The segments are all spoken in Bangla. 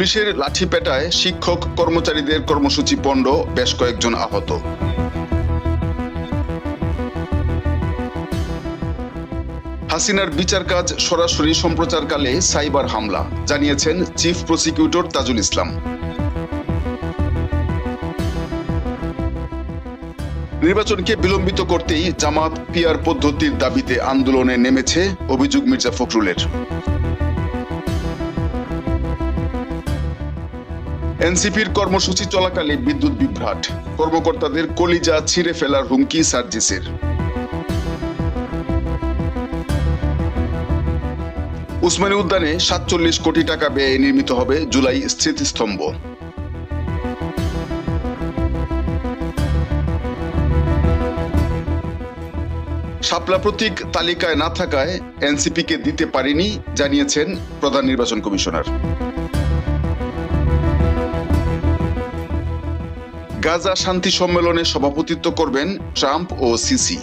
পুলিশের লাঠি পেটায় শিক্ষক, কর্মচারীদের কর্মসূচি পণ্ড বেশ কয়েকজন আহত। হাসিনার বিচার কাজ সরাসরি সম্প্রচারকালে সাইবার হামলা, জানিয়েছেন চিফ প্রসিকিউটর তাজুল ইসলাম। নির্বাচনকে বিলম্বিত করতেই জামাত পিয়ার পদ্ধতির দাবিতে আন্দোলনে নেমেছে অভিযোগ মির্জা ফখরুলের। এনসিপির কর্মসূচি চলাকালে বিদ্যুৎ বিভ্রাট। কর্মকর্তাদের কলিজা ছিঁড়ে ফেলার হুমকি সার্জিসের। উসমানী উদ্যানে সাতচল্লিশ কোটি টাকা ব্যয়ে নির্মিত হবে জুলাই স্মৃতিস্তম্ভ। শাপলা প্রতীক তালিকায় না থাকায় এনসিপিকে দিতে পারেনি, জানিয়েছেন প্রধান নির্বাচন কমিশনার। গাজা শান্তি সম্মেলনে সভাপতিত্ব করবেন ট্রাম্প ও সিসি।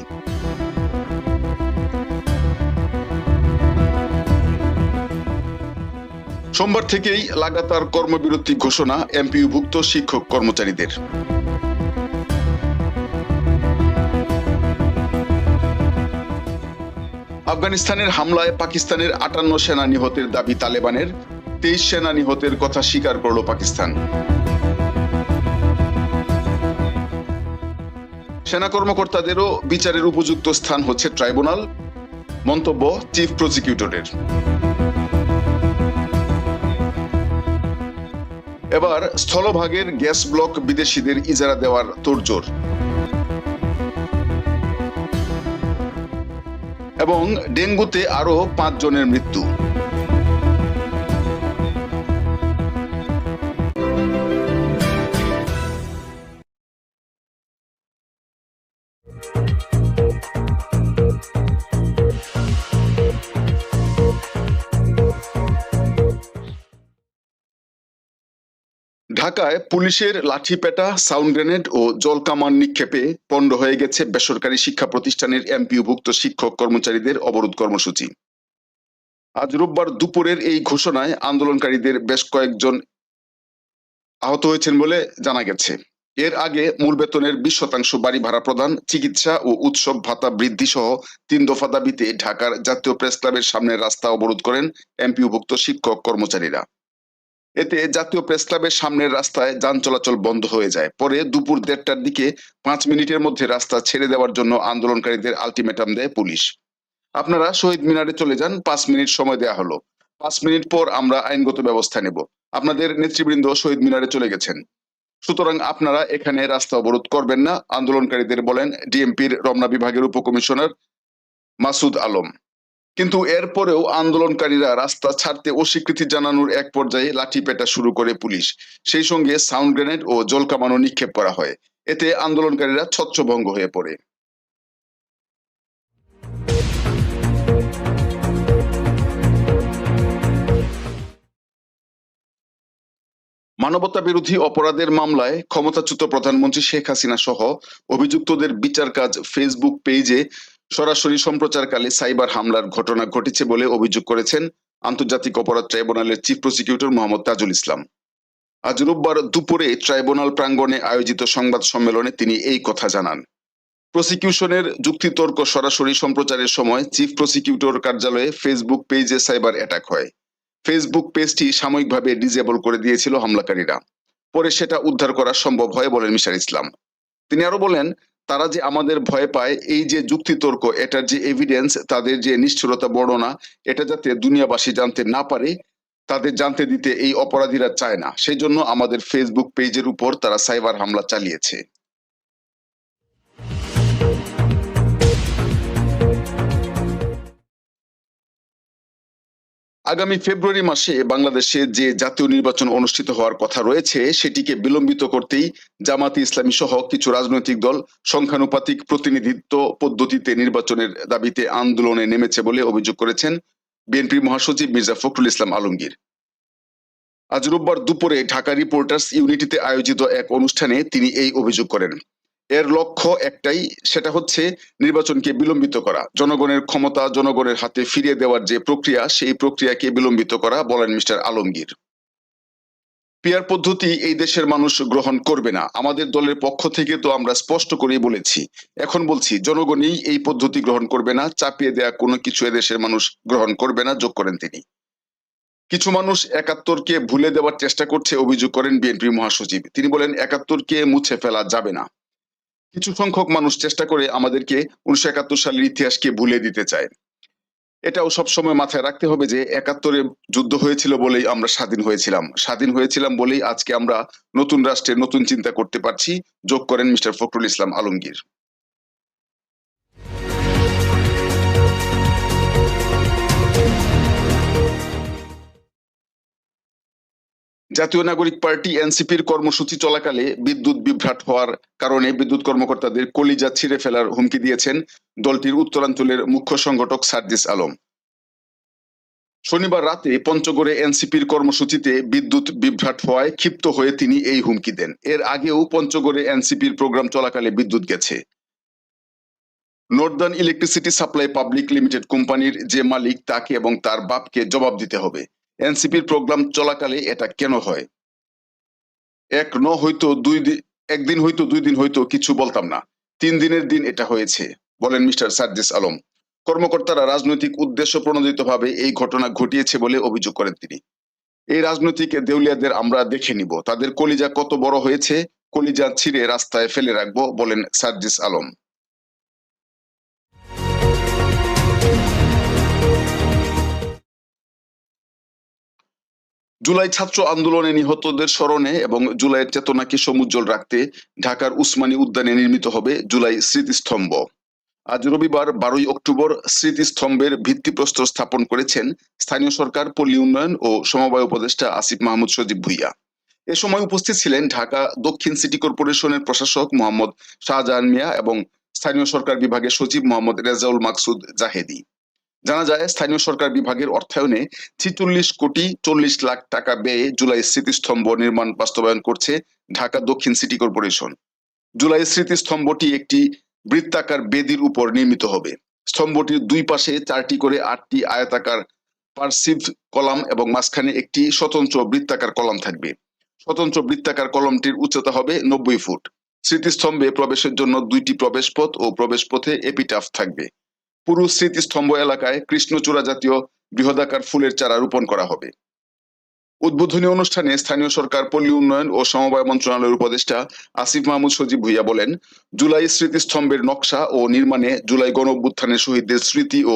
সোমবার থেকেই লাগাতার কর্মবিরতি ঘোষণা এমপিইভুক্ত শিক্ষক কর্মচারীদের। আফগানিস্তানের হামলায় পাকিস্তানের আটান্ন সেনা নিহতের দাবি তালেবানের, তেইশ সেনা নিহতের কথা স্বীকার করল পাকিস্তান। সেনা কর্মকর্তাদেরও বিচারের উপযুক্ত স্থান হচ্ছে ট্রাইব্যুনাল, মন্তব্য চিফ প্রসিকিউটরের। এবার স্থলভাগের গ্যাস ব্লক বিদেশিদের ইজারা দেওয়ার তোড়জোড়। এবং ডেঙ্গুতে আরও পাঁচ জনের মৃত্যু। ঢাকায় পুলিশের লাঠিপেটা, সাউন্ড গ্রেনেড ও জলকামান নিক্ষেপে পণ্ড হয়ে গেছে বেসরকারি শিক্ষা প্রতিষ্ঠানের এমপিওভুক্ত শিক্ষক কর্মচারীদের অবরোধ কর্মসূচি। আজ রোববার দুপুরের এই ঘোষণায় আন্দোলনকারীদের বেশ কয়েকজন আহত হয়েছেন বলে জানা গেছে। এর আগে মূল বেতনের বিশ শতাংশ বাড়ি ভাড়া প্রদান, চিকিৎসা ও উৎসব ভাতা বৃদ্ধি সহ তিন দফা দাবিতে ঢাকার জাতীয় প্রেস ক্লাবের সামনের রাস্তা অবরোধ করেন এমপিওভুক্ত শিক্ষক কর্মচারীরা। এতে জাতীয় প্রেস ক্লাবের সামনের রাস্তায় যান চলাচল বন্ধ হয়ে যায়। পরে দুপুর দেড়টার দিকে পাঁচ মিনিটের মধ্যে রাস্তা ছেড়ে দেওয়ার জন্য আন্দোলনকারীদের আলটিমেটাম দেয় পুলিশ। আপনারা শহীদ মিনারে চলে যান, পাঁচ মিনিট সময় দেয়া হলো। পাঁচ মিনিট পর আমরা আইনগত ব্যবস্থা নেব। আপনাদের নেতৃবৃন্দ শহীদ মিনারে চলে গেছেন। সুতরাং আপনারা এখানে রাস্তা অবরোধ করবেন না, আন্দোলনকারীদের বলেন ডিএমপির রমনা বিভাগের উপকমিশনার মাসুদ আলম। কিন্তু এরপরেও আন্দোলনকারীরা রাস্তা ছাড়তে অস্বীকৃতি জানানোর এক পর্যায়ে লাঠি পেটা শুরু করে পুলিশ। সেই সঙ্গে সাউন্ড গ্রেনেড ও জলকামানো নিক্ষেপ করা হয়। এতে আন্দোলনকারীরা ছত্রভঙ্গ হয়ে পড়ে। মানবতা বিরোধী অপরাধের মামলায় ক্ষমতাচ্যুত প্রধানমন্ত্রী শেখ হাসিনা সহ অভিযুক্তদের বিচার কাজ ফেসবুক পেজে সরাসরি সম্প্রচারকালে সাইবার হামলার ঘটনা ঘটেছে বলে অভিযোগ করেছেন আন্তর্জাতিক অপরাধ ট্রাইব্যুনালের চিফ প্রসিকিউটর মোহাম্মদ তাজুল ইসলাম। আজ রোববার দুপুরে ট্রাইব্যুনাল প্রাঙ্গণে আয়োজিত সংবাদ সম্মেলনে তিনি এই কথা জানান। প্রসিকিউশনের যুক্তিতর্ক সরাসরি সম্প্রচারের সময় চিফ প্রসিকিউটর কার্যালয়ে ফেসবুক পেজে সাইবার অ্যাটাক হয়। ফেসবুক পেজটি সাময়িকভাবে ডিজেবল করে দিয়েছিল হামলাকারীরা। পরে সেটা উদ্ধার করা সম্ভব হয় বলেন মিশার ইসলাম। তিনি আরও বলেন তারা যে আমাদের ভয় পায়, এই যে যুক্তিতর্ক, এটার যে এভিডেন্স তাদের যে নিষ্ঠুরতা বর্ণনা, এটা যাতে দুনিয়াবাসী জানতে না পারে, তাদের জানতে দিতে এই অপরাধীরা চায় না। সেই জন্য আমাদের ফেসবুক পেজের উপর তারা সাইবার হামলা চালিয়েছে। আগামী ফেব্রুয়ারি মাসে বাংলাদেশে যে জাতীয় নির্বাচন অনুষ্ঠিত হওয়ার কথা রয়েছে, সেটিকে বিলম্বিত করতেই জামাতে ইসলামী সহ কিছু রাজনৈতিক দল সংখ্যানুপাতিক প্রতিনিধিত্ব পদ্ধতিতে নির্বাচনের দাবিতে আন্দোলনে নেমেছে বলে অভিযোগ করেছেন বিএনপির মহাসচিব মির্জা ফখরুল ইসলাম আলমগীর। আজ রোববার দুপুরে ঢাকা রিপোর্টার্স ইউনিটিতে আয়োজিত এক অনুষ্ঠানে তিনি এই অভিযোগ করেন। এর লক্ষ্য একটাই, সেটা হচ্ছে নির্বাচনকে বিলম্বিত করা। জনগণের ক্ষমতা জনগণের হাতে ফিরিয়ে দেওয়ার যে প্রক্রিয়া, সেই প্রক্রিয়াকে বিলম্বিত করা, বলেন মিস্টার আলমগীর। পিয়ার পদ্ধতি এই দেশের মানুষ গ্রহণ করবে না। আমাদের দলের পক্ষ থেকে তো আমরা স্পষ্ট করেই বলেছি। এখন বলছি, জনগণই এই পদ্ধতি গ্রহণ করবে না, চাপিয়ে দেয়া কোনো কিছু এদেশের মানুষ গ্রহণ করবে না, যোগ করেন তিনি। কিছু মানুষ একাত্তরকে ভুলে দেওয়ার চেষ্টা করছে, অভিযোগ করেন বিএনপি মহাসচিব। তিনি বলেন, একাত্তরকে মুছে ফেলা যাবে না। কিছু সংখ্যক মানুষ চেষ্টা করে আমাদেরকে উনিশশো একাত্তর সালের ইতিহাসকে ভুলে দিতে চায়। এটাও সবসময় মাথায় রাখতে হবে যে একাত্তরে যুদ্ধ হয়েছিল বলেই আমরা স্বাধীন হয়েছিলাম। স্বাধীন হয়েছিলাম বলেই আজকে আমরা নতুন রাষ্ট্রের নতুন চিন্তা করতে পারছি। যোগ করেন মিস্টার ফখরুল ইসলাম আলমগীর। জাতীয় নাগরিক পার্টি এনসিপির কর্মসূচি চলাকালে বিদ্যুৎ বিভ্রাট হওয়ার কারণে বিদ্যুৎ কর্মকর্তাদের কলিজা ছিঁড়ে ফেলার হুমকি দিয়েছেন দলটির উত্তরাঞ্চলের মুখ্য সংগঠক সার্জিস আলম। শনিবার রাতে পঞ্চগড়ে এনসিপির কর্মসূচিতে বিদ্যুৎ বিভ্রাট হওয়ায় ক্ষিপ্ত হয়ে তিনি এই হুমকি দেন। এর আগেও পঞ্চগড়ে এনসিপির প্রোগ্রাম চলাকালে বিদ্যুৎ গেছে। Northern electricity supply public limited কোম্পানির যে মালিক, তাকে এবং তার বাপকে জবাব দিতে হবে। এনসিপির প্রোগ্রাম চলাকালে এটা কেন হয়? এক ন হয়তো দুই দিন একদিন হয়তো দুই দিন হয়তো কিছু বলতাম না। তিন দিনের দিন এটা হয়েছে, বলেন মিস্টার সার্জিস আলম। কর্মকর্তারা রাজনৈতিক উদ্দেশ্য প্রণোদিত ভাবে এই ঘটনা ঘটিয়েছে বলে অভিযোগ করেন তিনি। এই রাজনৈতিক দেউলিয়াদের আমরা দেখে নিব। তাদের কলিজা কত বড় হয়েছে, কলিজা ছিঁড়ে রাস্তায় ফেলে রাখব, বলেন সার্জিস আলম। জুলাই ছাত্র আন্দোলনে নিহতদের স্মরণে এবং জুলাইয়ের চেতনাকে সমুজ্জ্বল রাখতে ঢাকার উসমানী উদ্যানে নির্মিত হবে জুলাই স্মৃতিস্তম্ভ। আজ রবিবার বারোই অক্টোবর স্মৃতিস্তম্ভের ভিত্তিপ্রস্তর স্থাপন করেছেন স্থানীয় সরকার, পল্লী উন্নয়ন ও সমবায় উপদেষ্টা আসিফ মাহমুদ সজীব ভুইয়া। এ সময় উপস্থিত ছিলেন ঢাকা দক্ষিণ সিটি কর্পোরেশনের প্রশাসক মোহাম্মদ শাহজাহান মিয়া এবং স্থানীয় সরকার বিভাগের সচিব মোহাম্মদ রেজাউল মাকসুদ জাহেদি। জানা যায়, স্থানীয় সরকার বিভাগের অর্থায়নে ছিচল্লিশ কোটি চল্লিশ লাখ টাকা ব্যয়ে জুলাই স্মৃতিস্তম্ভ নির্মাণ বাস্তবায়ন করছে ঢাকা দক্ষিণ সিটি কর্পোরেশন। জুলাই স্মৃতিস্তম্ভটি একটি বৃত্তাকার বেদির উপর নির্মিত হবে। স্তম্ভটির দুই পাশে চারটি করে আটটি আয়তাকার পার্সিভ কলাম এবং মাঝখানে একটি স্বতন্ত্র বৃত্তাকার কলাম থাকবে। স্বতন্ত্র বৃত্তাকার কলমটির উচ্চতা হবে নব্বই ফুট। স্মৃতিস্তম্ভে প্রবেশের জন্য দুইটি প্রবেশপথ ও প্রবেশপথে এপিটাফ থাকবে। পুরো স্মৃতিস্তম্ভ এলাকায় কৃষ্ণচূড়া জাতীয় বৃহদাকার ফুলের চারা রোপণ করা হবে। উদ্বোধনী অনুষ্ঠানে স্থানীয় সরকার, পল্লী উন্নয়ন ও সমবায় মন্ত্রণালয়ের উপদেষ্টা আসিফ মাহমুদ সজীব ভুইয়া বলেন, জুলাই স্মৃতিস্তম্ভের নকশা ও নির্মাণে জুলাই গণ অভ্যুত্থানের শহীদদের স্মৃতি ও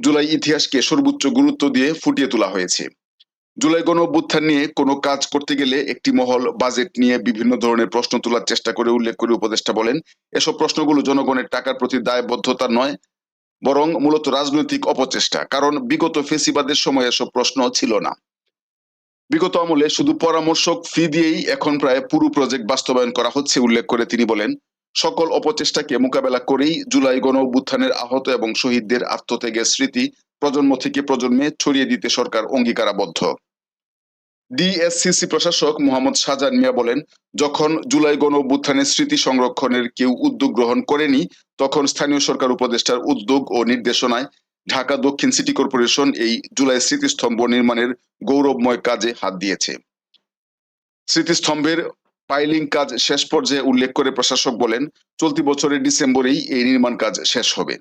জুলাই ইতিহাসকে সর্বোচ্চ গুরুত্ব দিয়ে ফুটিয়ে তোলা হয়েছে। জুলাই গণ অভ্যুত্থান নিয়ে কোনো কাজ করতে গেলে একটি মহল, বাজেট নিয়ে বিভিন্ন ধরনের প্রশ্ন তোলার চেষ্টা করে উল্লেখ করে উপদেষ্টা বলেন, এসব প্রশ্নগুলো জনগণের টাকার প্রতি দায়বদ্ধতা নয় বরং মূলত রাজনৈতিক অপচেষ্টা, কারণ বিগত ফেসিবাদের সময় এসব প্রশ্ন ছিল না। বিগত আমলে শুধু পরামর্শক ফি দিয়েই এখন প্রায় পুরো প্রজেক্ট বাস্তবায়ন করা হচ্ছে উল্লেখ করে তিনি বলেন, সকল অপচেষ্টাকে মোকাবেলা করেই জুলাই গণ অভ্যুত্থানের আহত এবং শহীদদের আত্মত্যাগের স্মৃতি প্রজন্ম থেকে প্রজন্মে ছড়িয়ে দিতে সরকার অঙ্গীকারাবদ্ধ। ডিএসসিসি প্রশাসক মোহাম্মদ শাহজাহান মিয়া বলেন, যখন জুলাই গণ অভ্যুত্থানের স্মৃতি সংরক্ষণের কেউ উদ্যোগ গ্রহণ করেনি, তখন স্থানীয় সরকার উপদেষ্টার উদ্যোগ ও নির্দেশনায় ঢাকা দক্ষিণ সিটি কর্পোরেশন এই জুলাই স্মৃতিস্তম্ভ নির্মাণের গৌরবময় কাজে হাত দিয়েছে। স্মৃতিস্তম্ভের পাইলিং কাজ শেষ পর্যায়ে উল্লেখ করে প্রশাসক বলেন, চলতি বছরের ডিসেম্বরেই এই নির্মাণ কাজ শেষ হবে।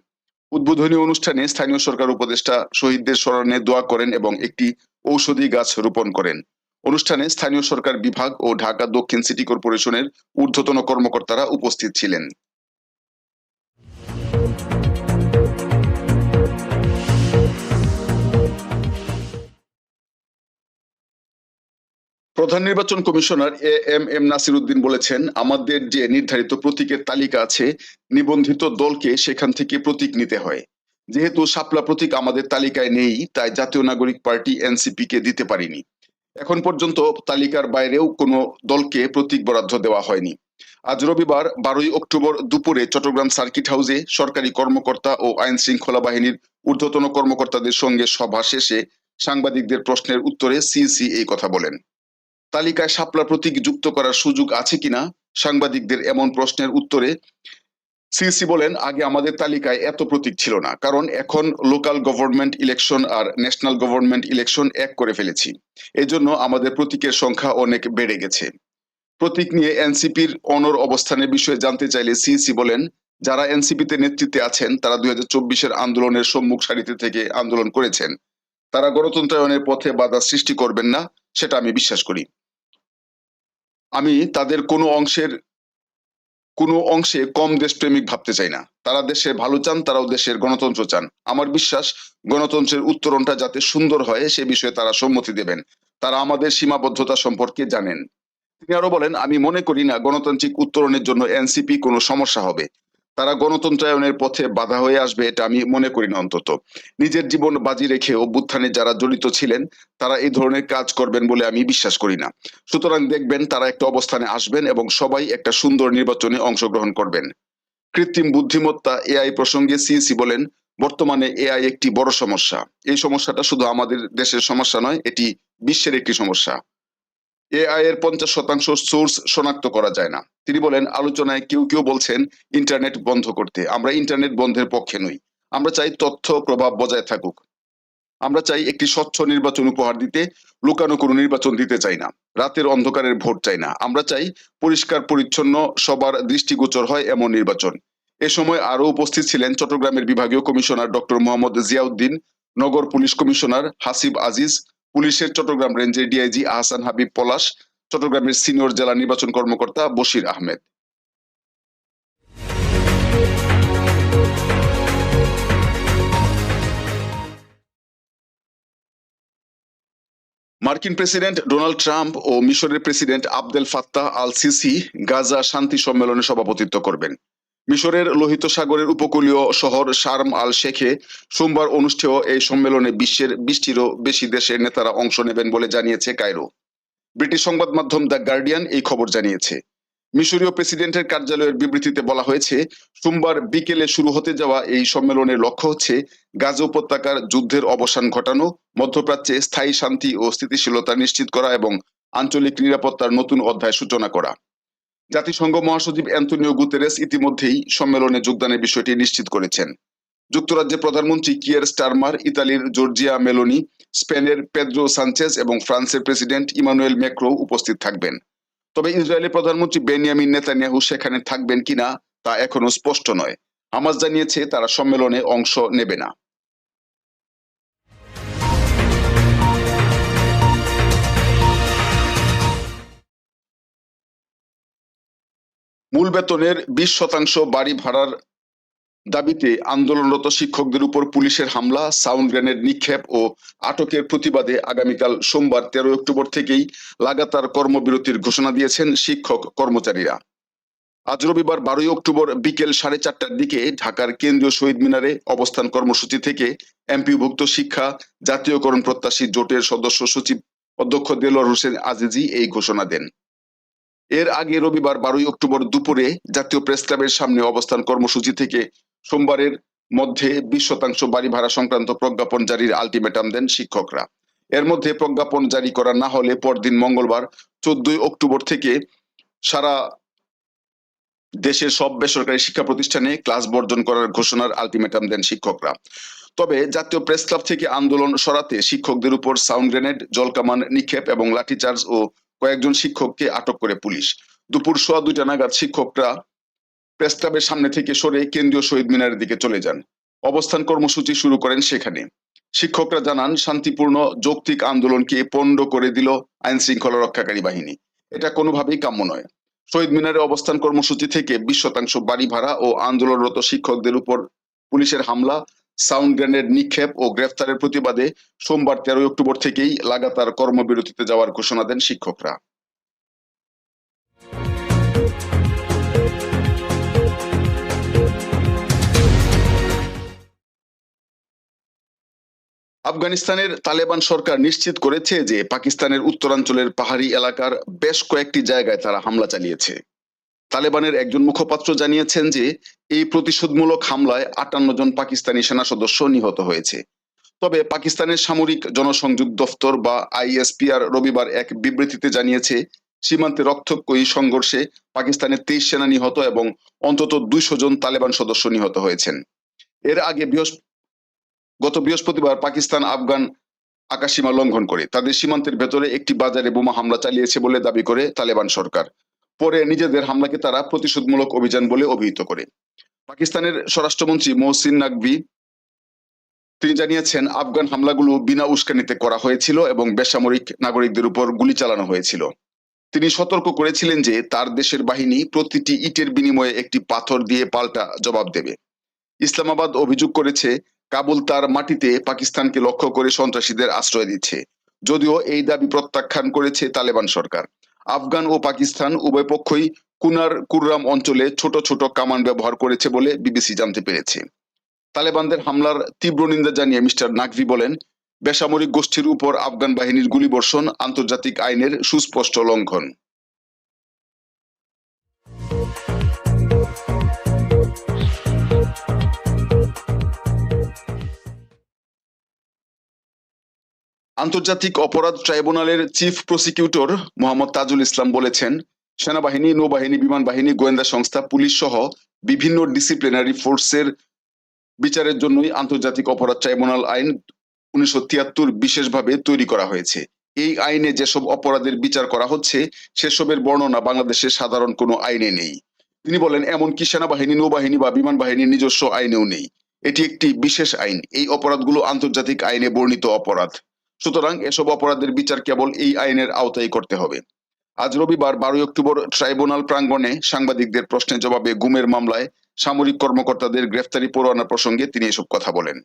উদ্বোধনী অনুষ্ঠানে স্থানীয় সরকার উপদেষ্টা শহীদদের স্মরণে দোয়া করেন এবং একটি ঔষধি গাছ রোপণ করেন। অনুষ্ঠানে স্থানীয় সরকার বিভাগ ও ঢাকা দক্ষিণ সিটি কর্পোরেশনের ঊর্ধ্বতন কর্মকর্তারা উপস্থিত ছিলেন। প্রধান নির্বাচন commissioner A M M Nasir Uddin বলেছেন, আমাদের যে নির্ধারিত প্রতীকের তালিকা আছে, নিবন্ধিত দলকে সেখান থেকে প্রতীক নিতে হয়। যেহেতু শাপলা প্রতীক আমাদের তালিকায় নেই, তাই জাতীয় নাগরিক পার্টি এনসিপি কে দিতে পারিনি। এখন পর্যন্ত তালিকার বাইরেও কোনো দলকে প্রতীক বরাদ্দ দেওয়া হয়নি। আজ রবিবার বারোই অক্টোবর দুপুরে চট্টগ্রাম সার্কিট হাউসে সরকারি কর্মকর্তা ও আইন শৃঙ্খলা বাহিনীর ঊর্ধ্বতন কর্মকর্তাদের সঙ্গে সভা শেষে সাংবাদিকদের প্রশ্নের উত্তরে সিসি এই কথা বলেন। তালিকায় শাপলা প্রতীক যুক্ত করার সুযোগ আছে কিনা? সাংবাদিকদের এমন প্রশ্নের উত্তরে সিসি বলেন, আগে আমাদের তালিকায় এত প্রতীক ছিল না। কারণ এখন লোকাল গভর্নমেন্ট ইলেকশন আর ন্যাশনাল গভর্নমেন্ট ইলেকশন এক করে ফেলেছি। এজন্য আমাদের প্রতীকের সংখ্যা অনেক বেড়ে গেছে। প্রতীক নিয়ে এনসিপির অনর অবস্থানের বিষয়ে জানতে চাইলে সিসি বলেন, যারা এনসিপিতে নেতৃত্বে আছেন, তারা দুই হাজার আন্দোলনের সম্মুখ সারিতে থেকে আন্দোলন করেছেন। তারা গণতন্ত্রায়নের পথে বাধা সৃষ্টি করবেন না, সেটা আমি বিশ্বাস করি। আমি তাদের কোনো অংশের কোনো অংশে কম দেশপ্রেমিক ভাবতে চাই না। তারা দেশের ভালো চান, তারাও দেশের গণতন্ত্র চান। আমার বিশ্বাস, গণতন্ত্রের উত্তরণটা যাতে সুন্দর হয়, সে বিষয়ে তারা সম্মতি দেবেন। তারা আমাদের সীমাবদ্ধতা সম্পর্কে জানেন। তিনি আরও বলেন, আমি মনে করি না গণতান্ত্রিক উত্তরণের জন্য এনসিপি কোনো সমস্যা হবে। তারা গণতন্ত্রায়নের পথে বাধা হয়ে আসবে এটা আমি মনে করি না অন্তত। নিজের জীবন বাজি রেখে অভ্যুত্থানে যারা জড়িত ছিলেন, তারা এই ধরনের কাজ করবেন বলে আমি বিশ্বাস করি না। সুতরাং দেখবেন তারা একটা অবস্থানে আসবেন এবং সবাই একটা সুন্দর নির্বাচনে অংশগ্রহণ করবেন। কৃত্রিম বুদ্ধিমত্তা এআই প্রসঙ্গে সিসি বলেন, বর্তমানে এআই একটি বড় সমস্যা। এই সমস্যাটা শুধু আমাদের দেশের সমস্যা নয়, এটি বিশ্বের একটি সমস্যা। এআই এর পঞ্চাশ শতাংশ সোর্স শনাক্ত করা যায় না। তিনি বলেন, আলোচনায় কেউ কেউ বলছেন ইন্টারনেট বন্ধ করতে। আমরা ইন্টারনেট বন্ধের পক্ষে নই। আমরা চাই তথ্য প্রভাব বজায় থাকুক। আমরা চাই একটি স্বচ্ছ নির্বাচন উপহার দিতে, লুকানো কোনো নির্বাচন দিতে চাই না। রাতের অন্ধকারের ভোট চাই না। আমরা চাই পরিষ্কার, পরিচ্ছন্ন, সবার দৃষ্টিগোচর হয় এমন নির্বাচন। এ সময় আরও উপস্থিত ছিলেন চট্টগ্রামের বিভাগীয় কমিশনার ডক্টর মোহাম্মদ জিয়াউদ্দিন, নগর পুলিশ কমিশনার হাসিব আজিজ পুলিশের চট্টগ্রাম রেঞ্জের ডিআইজি আহসান হাবিব পলাশ, চট্টগ্রামের সিনিয়র জেলা নির্বাচন কর্মকর্তা বশির আহমেদ। মার্কিন প্রেসিডেন্ট ডোনাল্ড ট্রাম্প ও মিশরের president Abdel Fattah al Sisi Gaza শান্তি সম্মেলনে সভাপতিত্ব করবেন। মিশরের লোহিত সাগরের উপকূলীয় শহর শার্ম আল শেখে সোমবার অনুষ্ঠেয় এই সম্মেলনে বিশ্বের বিশটিরও বেশি দেশের নেতারা অংশ নেবেন বলে জানিয়েছে কায়রো। ব্রিটিশ সংবাদ মাধ্যম দ্য গার্ডিয়ান এই খবর জানিয়েছে। মিশরীয় প্রেসিডেন্টের কার্যালয়ের বিবৃতিতে বলা হয়েছে, সোমবার বিকেলে শুরু হতে যাওয়া এই সম্মেলনের লক্ষ্য হচ্ছে গাজা উপত্যকার যুদ্ধের অবসান ঘটানো, মধ্যপ্রাচ্যে স্থায়ী শান্তি ও স্থিতিশীলতা নিশ্চিত করা এবং আঞ্চলিক নিরাপত্তার নতুন অধ্যায় সূচনা করা। জাতিসংঘ মহাসচিব অ্যান্তনিও গুতেরেস ইতিমধ্যেই সম্মেলনে যোগদানের বিষয়টি নিশ্চিত করেছেন। যুক্তরাজ্যের প্রধানমন্ত্রী কিয়ার স্টারমার, ইতালির জর্জিয়া মেলোনি, স্পেনের পেদ্রো সানচেজ এবং ফ্রান্সের প্রেসিডেন্ট ইমানুয়েল ম্যাক্রো উপস্থিত থাকবেন। তবে ইসরায়েলের প্রধানমন্ত্রী বেনিয়ামিন নেতানিয়াহু সেখানে থাকবেন কিনা তা এখনও স্পষ্ট নয়। হামাস জানিয়েছে তারা সম্মেলনে অংশ নেবে না। মূল বেতনের বিশ শতাংশ বাড়ি ভাড়ার দাবিতে আন্দোলনরত শিক্ষকদের উপর পুলিশের হামলা, সাউন্ড গ্রেনেড নিক্ষেপ ও আটকের প্রতিবাদে আগামীকাল সোমবার তেরো অক্টোবর থেকেই লাগাতার কর্মবিরতির ঘোষণা দিয়েছেন শিক্ষক কর্মচারীরা। আজ রবিবার বারোই অক্টোবর বিকেল সাড়ে চারটার দিকে ঢাকার কেন্দ্রীয় শহীদ মিনারে অবস্থান কর্মসূচি থেকে এমপিভুক্ত শিক্ষা, জাতীয়করণ প্রত্যাশী জোটের সদস্য সচিব অধ্যক্ষ দেলোয়ার হোসেন আজিজি এই ঘোষণা দেন। এর আগে রবিবার বারোই অক্টোবর দুপুরে জাতীয় প্রেস ক্লাবের সামনে অবস্থান কর্মসূচি থেকে সোমবারের মধ্যে বিশ শতাংশ বাড়ি ভাড়া সংক্রান্ত প্রজ্ঞাপন জারির আলটিমেটাম দেন শিক্ষকরা। এর মধ্যে প্রজ্ঞাপন জারি করা না হলে পরদিন মঙ্গলবার চোদ্দই অক্টোবর থেকে সারা দেশের সব বেসরকারি শিক্ষা প্রতিষ্ঠানে ক্লাস বর্জন করার ঘোষণার আলটিমেটাম দেন শিক্ষকরা। তবে জাতীয় প্রেস ক্লাব থেকে আন্দোলন সরাতে শিক্ষকদের উপর সাউন্ড গ্রেনেড, জলকামান, নিক্ষেপ এবং লাঠিচার্জ ও কয়েকজন শিক্ষককে আটক করে পুলিশ। দুপুর সোয়া দুইটা নাগাদ শিক্ষকরা প্রেস ক্লাবের সামনে থেকে সরে কেন্দ্রীয় শহীদ মিনারের দিকে চলে যান। অবস্থান কর্মসূচি শুরু করেন সেখানে। শিক্ষকরা জানান, শান্তিপূর্ণ যৌক্তিক আন্দোলনকে পণ্ড করে দিল আইন শৃঙ্খলা রক্ষাকারী বাহিনী। এটা কোনোভাবেই কাম্য নয়। শহীদ মিনারে অবস্থান কর্মসূচি থেকে বিশ শতাংশ বাড়ি ভাড়া ও আন্দোলনরত শিক্ষকদের উপর পুলিশের হামলা সাউন্ড গ্রেনেড নিক্ষেপ ও গ্রেফতারের প্রতিবাদে সোমবার তেরোই অক্টোবর থেকেই লাগাতার কর্মবিরতিতে যাওয়ার ঘোষণা দেন শিক্ষকরা। আফগানিস্তানের তালেবান সরকার নিশ্চিত করেছে যে পাকিস্তানের উত্তরাঞ্চলের পাহাড়ি এলাকার বেশ কয়েকটি জায়গায় তারা হামলা চালিয়েছে। তালেবানের একজন মুখপাত্র জানিয়েছেন যে এই প্রতিশোধমূলক হামলায় আটান্ন জন পাকিস্তানি সেনা সদস্য নিহত হয়েছে। তবে পাকিস্তানের সামরিক জনসংযোগ দফতর বা আইএসপিআর রবিবার এক বিবৃতিতে জানিয়েছে, সীমান্তে রক্তক্ষয়ী সংঘর্ষে পাকিস্তানের তেইশ সেনা নিহত এবং অন্তত দুইশো জন তালেবান সদস্য নিহত হয়েছেন। এর আগে গত বৃহস্পতিবার পাকিস্তান, আফগান আকাশসীমা লঙ্ঘন করে। তাদের সীমান্তের ভেতরে একটি বাজারে বোমা হামলা চালিয়েছে বলে দাবি করে তালেবান সরকার। পরে নিজেদের হামলাকে তারা প্রতিশোধমূলক অভিযান বলে অভিহিত করে। পাকিস্তানের স্বরাষ্ট্রমন্ত্রী মহসিন নাকভি তিনি জানিয়েছেন, আফগান হামলাগুলো বিনা উস্কানিতে করা হয়েছিল এবং বেসামরিক নাগরিকদের উপর গুলি চালানো হয়েছিল। তিনি সতর্ক করেছিলেন যে তার দেশের বাহিনী প্রতিটি ইটের বিনিময়ে একটি পাথর দিয়ে পাল্টা জবাব দেবে। ইসলামাবাদ অভিযোগ করেছে, কাবুল তার মাটিতে পাকিস্তানকে লক্ষ্য করে সন্ত্রাসীদের আশ্রয় দিচ্ছে। যদিও এই দাবি প্রত্যাখ্যান করেছে তালেবান সরকার। আফগান ও পাকিস্তান উভয় পক্ষই কুনার কুররাম অঞ্চলে ছোট ছোট কামান ব্যবহার করেছে বলে বিবিসি জানতে পেরেছে। তালেবানদের হামলার তীব্র নিন্দা জানিয়ে মিস্টার নাকভি বলেন, বেসামরিক গোষ্ঠীর উপর আফগান বাহিনীর গুলিবর্ষণ আন্তর্জাতিক আইনের সুস্পষ্ট লঙ্ঘন। আন্তর্জাতিক অপরাধ ট্রাইব্যুনালের চিফ প্রসিকিউটর মোহাম্মদ তাজুল ইসলাম বলেছেন, সেনাবাহিনী, নৌবাহিনী, বিমান বাহিনী, গোয়েন্দা সংস্থা, পুলিশ সহ বিভিন্ন ডিসিপ্লিনারি ফোর্সের বিচারের জন্যই আন্তর্জাতিক অপরাধ ট্রাইব্যুনাল আইন উনিশশো তিয়াত্তর বিশেষভাবে তৈরি করা হয়েছে। এই আইনে যেসব অপরাধের বিচার করা হচ্ছে, সেসবের বর্ণনা বাংলাদেশের সাধারণ কোনো আইনে নেই। তিনি বলেন, এমনকি সেনাবাহিনী, নৌবাহিনী বা বিমান বাহিনীর নিজস্ব আইনেও নেই। এটি একটি বিশেষ আইন। এই অপরাধগুলো আন্তর্জাতিক আইনে বর্ণিত অপরাধ। সুতরাং এসব অপরাধের বিচার কেবল এই আইনের আওতায় করতে হবে। আজ রবিবার বারোই অক্টোবর ট্রাইব্যুনাল প্রাঙ্গণে সাংবাদিকদের প্রশ্নের জবাবে গুমের মামলায় সামরিক কর্মকর্তাদের গ্রেফতারি পরোয়ানা প্রসঙ্গে তিনি এসব কথা বলেন।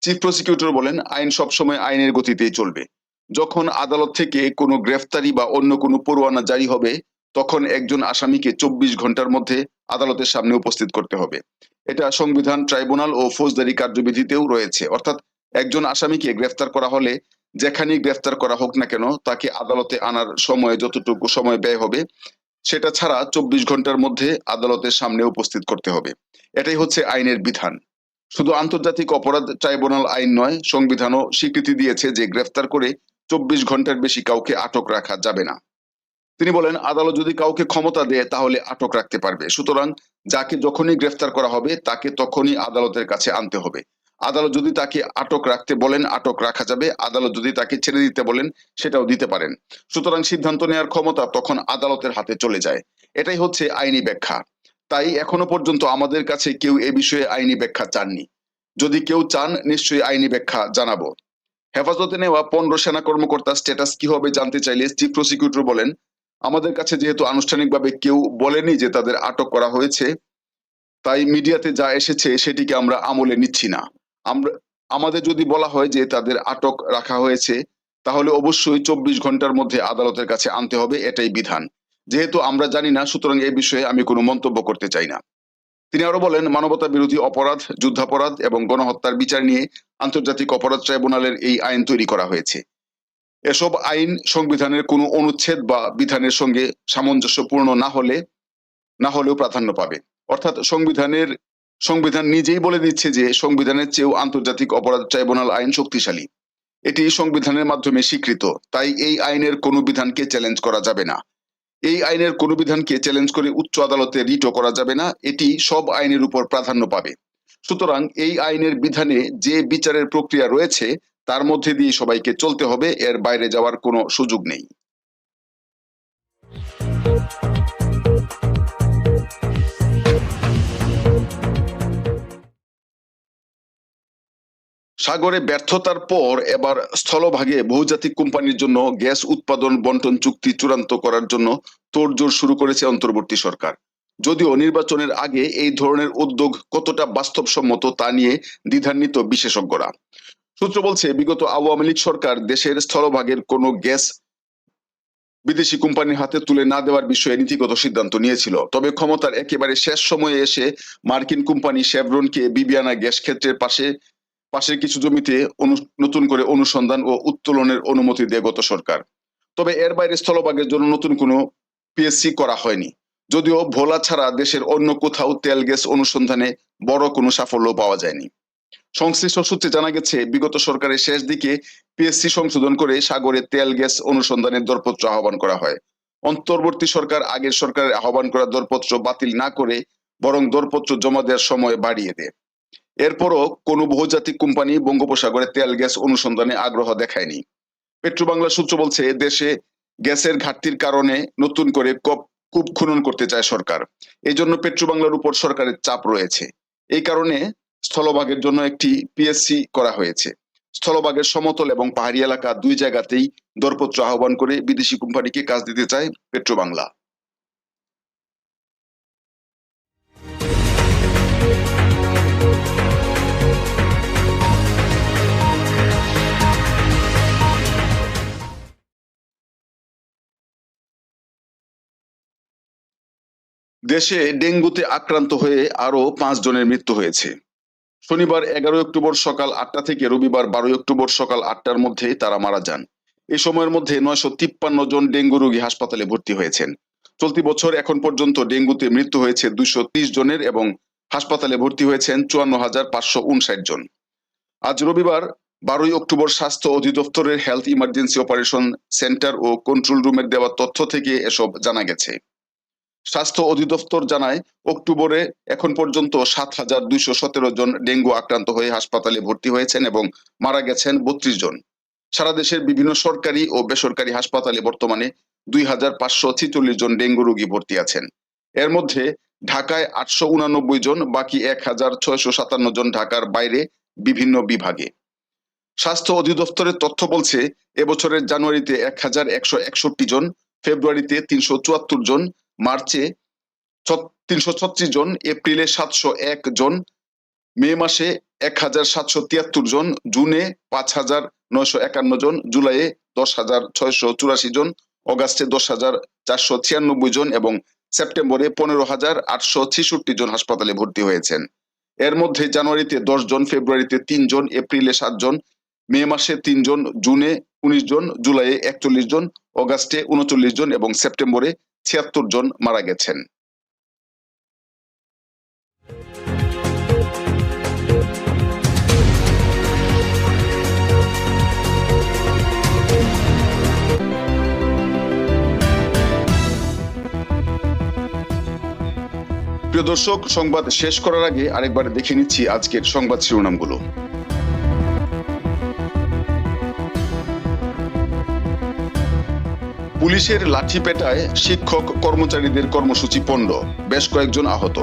চিফ প্রসিকিউটর বলেন, আইন সবসময় আইনের গতিতেই চলবে। যখন আদালত থেকে কোনো গ্রেফতারি বা অন্য কোনো পরোয়ানা জারি হবে, তখন একজন আসামিকে চব্বিশ ঘণ্টার মধ্যে আদালতের সামনে উপস্থিত করতে হবে। এটা সংবিধান, ট্রাইব্যুনাল ও ফৌজদারি কার্যবিধিতেও রয়েছে। অর্থাৎ একজন আসামিকে গ্রেফতার করা হলে যেখানেই গ্রেফতার করা হোক না কেন তাকে আদালতে আনার সময় যতটুকু সময় ব্যয় হবে, সেটা ছাড়া চব্বিশ ঘণ্টার মধ্যে আদালতের সামনে উপস্থিত করতে হবে। এটাই হচ্ছে আইনের বিধান। শুধু আন্তর্জাতিক অপরাধ ট্রাইব্যুনাল আইন নয়, সংবিধানও স্বীকৃতি দিয়েছে যে গ্রেফতার করে চব্বিশ ঘণ্টার বেশি কাউকে আটক রাখা যাবে না। তিনি বলেন, আদালত যদি কাউকে ক্ষমতা দেয়, তাহলে আটক রাখতে পারবে। সুতরাং যাকে যখনই গ্রেফতার করা হবে, তাকে তখনই আদালতের কাছে আনতে হবে। আদালত যদি তাকে আটক রাখতে বলেন, আটক রাখা যাবে। আদালত যদি তাকে ছেড়ে দিতে বলেন, সেটাও দিতে পারেন। সুতরাং সিদ্ধান্ত নেওয়ার ক্ষমতা তখন আদালতের হাতে চলে যায়। এটাই হচ্ছে আইনি ব্যাখ্যা। তাই এখনও পর্যন্ত আমাদের কাছে কেউ এ বিষয়ে আইনি ব্যাখ্যা চাননি। যদি কেউ চান, নিশ্চয়ই আইনি ব্যাখ্যা জানাব। হেফাজতে নেওয়া পনেরো সেনা কর্মকর্তার স্ট্যাটাস কি হবে জানতে চাইলে চিফ প্রসিকিউটর বলেন, আমাদের কাছে যেহেতু আনুষ্ঠানিকভাবে কেউ বলেনি যে তাদের আটক করা হয়েছে, তাই মিডিয়াতে যা এসেছে সেটিকে আমরা আমলে নিচ্ছি না। আমরা, আমাদের যদি বলা হয় যে তাদের আটক রাখা হয়েছে, তাহলে অবশ্যই চব্বিশ ঘণ্টার মধ্যে আদালতের কাছে আনতে হবে, এটাই বিধান। যেহেতু আমরা জানি না, সুতরাং এই বিষয়ে আমি কোনো মন্তব্য করতে চাই না। তিনি আরও বলেন, মানবতা বিরোধী অপরাধ, যুদ্ধাপরাধ এবং গণহত্যার বিচার নিয়ে আন্তর্জাতিক অপরাধ ট্রাইব্যুনালের এই আইন তৈরি করা হয়েছে। এসব আইন সংবিধানের কোনো অনুচ্ছেদ বা বিধানের সঙ্গে সামঞ্জস্যপূর্ণ না হলে, না হলেও প্রাধান্য পাবে। অর্থাৎ সংবিধানের সংবিধান নিজেই বলে দিচ্ছে যে সংবিধানের চেয়েও আন্তর্জাতিক অপরাধ ট্রাইব্যুনাল আইন শক্তিশালী। এটি সংবিধানের মাধ্যমে স্বীকৃত, তাই এই আইনের কোনো বিধানকে চ্যালেঞ্জ করা যাবে না। এই আইনের কোনো বিধানকে চ্যালেঞ্জ করে উচ্চ আদালতে রিটও করা যাবে না, এটি সব আইনের উপর প্রাধান্য পাবে। সুতরাং এই আইনের বিধানে যে বিচারের প্রক্রিয়া রয়েছে, তার মধ্যে দিয়ে সবাইকে চলতে হবে, এর বাইরে যাওয়ার কোনো সুযোগ নেই। সাগরে ব্যর্থতার পর এবার স্থলভাগে বহুজাতিক কোম্পানির জন্য গ্যাস উৎপাদন বন্টন চুক্তি চূড়ান্ত করার জন্য তোড়জোড় শুরু করেছে অন্তর্বর্তী সরকার। যদিও নির্বাচনের আগে এই ধরনের উদ্যোগ কতটা বাস্তবসম্মত তা নিয়ে দ্বিধান্বিত বিশেষজ্ঞরা। সূত্র বলছে, বিগত আওয়ামী লীগ সরকার দেশের স্থলভাগের কোনো গ্যাস বিদেশি কোম্পানির হাতে তুলে না দেওয়ার বিষয়ে নীতিগত সিদ্ধান্ত নিয়েছিল। তবে ক্ষমতার একেবারে শেষ সময়ে এসে মার্কিন কোম্পানি শেভরনকে বিবিয়ানা গ্যাস ক্ষেত্রের পাশে পাশের কিছু জমিতে নতুন করে অনুসন্ধান ও উত্তোলনের অনুমতি দেয় গত সরকার। তবে এর বাইরে স্থলভাগের জন্য নতুন কোনো পিএসসি করা হয়নি। যদিও ভোলা ছাড়া দেশের অন্য কোথাও তেল গ্যাস অনুসন্ধানে বড় কোনো সাফল্য পাওয়া যায়নি। সংশ্লিষ্ট সূত্রে জানা গেছে, বিগত সরকারের শেষ দিকে পিএসসি সংশোধন করে সাগরে তেল গ্যাস অনুসন্ধানের দরপত্র আহ্বান করা হয়। অন্তর্বর্তী সরকার আগের সরকারের আহ্বান করা দরপত্র বাতিল না করে বরং দরপত্র জমা দেওয়ার সময় বাড়িয়ে দেয়। এরপরও কোনো বহুজাতিক কোম্পানি বঙ্গোপসাগরে তেল, গ্যাস অনুসন্ধানে আগ্রহ দেখায়নি। পেট্রোবাংলা সূত্র বলছে, দেশে গ্যাসের ঘাটতির কারণে নতুন করে কূপ খনন করতে চায় সরকার। এই জন্য পেট্রোবাংলার উপর সরকারের চাপ রয়েছে। এই কারণে স্থলভাগের জন্য একটি পিএসসি করা হয়েছে। স্থলভাগের সমতল এবং পাহাড়ি এলাকা দুই জায়গাতেই দরপত্র আহ্বান করে বিদেশি কোম্পানিকে কাজ দিতে চায় পেট্রোবাংলা। দেশে ডেঙ্গুতে আক্রান্ত হয়ে আরও পাঁচ জনের মৃত্যু হয়েছে। শনিবার এগারোই অক্টোবর সকাল আটটা থেকে রবিবার বারোই অক্টোবর সকাল আটটার মধ্যে তারা মারা যান। এই সময়ের মধ্যে নয়শো তিপ্পান্ন জন ডেঙ্গু রোগী হাসপাতালে ভর্তি হয়েছেন। চলতি বছর এখন পর্যন্ত ডেঙ্গুতে মৃত্যু হয়েছে ত্রিশ জনের এবং হাসপাতালে ভর্তি হয়েছেন চুয়ান্ন হাজার পাঁচশো উনষাট জন। আজ রবিবার বারোই অক্টোবর স্বাস্থ্য অধিদপ্তরের হেলথ ইমার্জেন্সি অপারেশন সেন্টার ও কন্ট্রোল রুমের দেওয়া তথ্য থেকে এসব জানা গেছে। স্বাস্থ্য অধিদপ্তর জানায়, অক্টোবরে এখন পর্যন্ত সাত হাজার দুইশো সতেরো জন ডেঙ্গু আক্রান্ত হয়ে হাসপাতালে ভর্তি হয়েছেন এবং মারা গেছেন বত্রিশ জন। সারা দেশের বিভিন্ন সরকারি ও বেসরকারি হাসপাতালে বর্তমানে দুই হাজার পাঁচশো ছিচল্লিশ জন ডেঙ্গু রোগী ভর্তি আছেন। এর মধ্যে ঢাকায় আটশো উনানব্বই জন, বাকি এক হাজার ছয়শো সাতান্ন জন ঢাকার বাইরে বিভিন্ন বিভাগে। স্বাস্থ্য অধিদপ্তরের তথ্য বলছে, এবছরের জানুয়ারিতে এক হাজার একশো একষট্টি জন, ফেব্রুয়ারিতে তিনশো চুয়াত্তর জন মার্চে তিনশো ছত্রিশ জন, এপ্রিলে সাতশো এক জন, মে মাসে এক হাজার সাতশো তিয়াত্তর জন, জুনে পাঁচ হাজার নয়শো একান্ন জন, জুলাইয়ে দশ হাজার ছয়শো চুরাশি জন, অগাস্টে দশ হাজার চারশো ছিয়ানব্বই জন এবং সেপ্টেম্বরে পনেরো হাজার আটশো ছেষট্টি জন হাসপাতালে ভর্তি হয়েছেন। এর মধ্যে জানুয়ারিতে দশ জন, ফেব্রুয়ারিতে তিন জন, এপ্রিলে সাত জন, মে মাসে তিন জন, জুনে উনিশ জন, জুলাইয়ে একচল্লিশ জন, অগাস্টে উনচল্লিশ জন এবং সেপ্টেম্বরে ছিয়াত্তর জন মারা গেছেন। প্রিয় দর্শক, সংবাদ শেষ করার আগে আরেকবার দেখে নিচ্ছি আজকের সংবাদ শিরোনামগুলো। পুলিশের লাঠি পেটায় শিক্ষক, কর্মচারীদের কর্মসূচি পণ্ড। বেশ কয়েকজন আহত।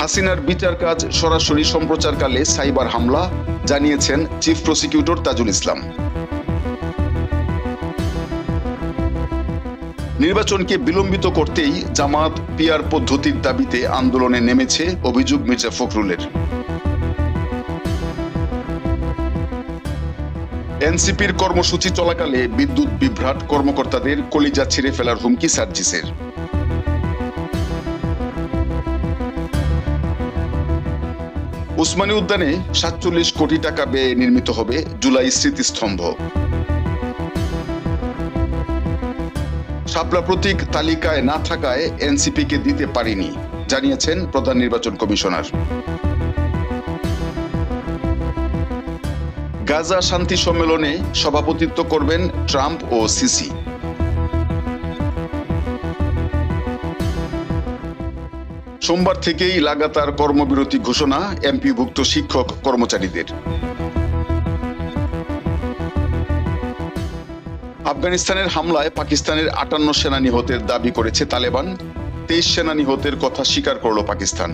হাসিনার বিচার কাজ সরাসরি সম্প্রচারকালে সাইবার হামলা, জানিয়েছেন চিফ প্রসিকিউটর তাজুল ইসলাম। নির্বাচনকে বিলম্বিত করতেই জামাত পিয়ার পদ্ধতির দাবিতে আন্দোলনে নেমেছে অভিযোগ মির্জা ফখরুলের। এনসিপির কর্মসূচি চলাকালে বিদ্যুৎ বিভ্রাট কর্মকর্তাদের কলিজা ছিঁড়ে ফেলার হুমকি সার্জিসের। উসমানী উদ্যানে সাতচল্লিশ কোটি টাকা ব্যয়ে নির্মিত হবে জুলাই স্মৃতিস্তম্ভ। শাপলা প্রতীক তালিকায় না থাকায় এনসিপিকে দিতে পারিনি, জানিয়েছেন প্রধান নির্বাচন কমিশনার। গাজা শান্তি সম্মেলনে সভাপতিত্ব করবেন ট্রাম্প ও সিসি। সোমবার থেকেই লাগাতার কর্মবিরতি ঘোষণা এমপিভুক্ত শিক্ষক কর্মচারীদের। আফগানিস্তানের হামলায় পাকিস্তানের আটান্ন সেনা নিহতের দাবি করেছে তালেবান, তেইশ সেনা নিহতের কথা স্বীকার করল পাকিস্তান।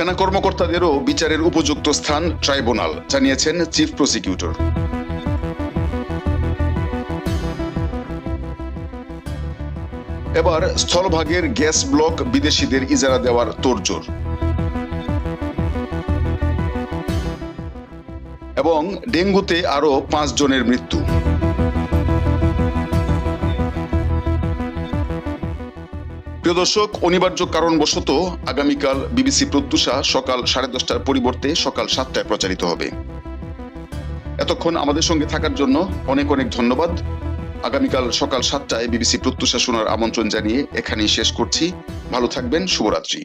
সেনা কর্মকর্তাদেরও বিচারের উপযুক্ত স্থান ট্রাইব্যুনাল, জানিয়েছেন চিফ প্রসিকিউটর। এবার স্থলভাগের গ্যাস ব্লক বিদেশিদের ইজারা দেওয়ার তোড়জোড়। এবং ডেঙ্গুতে আরও পাঁচ জনের মৃত্যু। প্রিয় দর্শক, অনিবার্য কারণবশত আগামীকাল বিবিসি প্রত্যুষা সকাল সাড়ে দশটার পরিবর্তে সকাল সাতটায় প্রচারিত হবে। এতক্ষণ আমাদের সঙ্গে থাকার জন্য অনেক অনেক ধন্যবাদ। আগামীকাল সকাল সাতটায় বিবিসি প্রত্যুষা শোনার আমন্ত্রণ জানিয়ে এখানেই শেষ করছি। ভালো থাকবেন, শুভরাত্রি।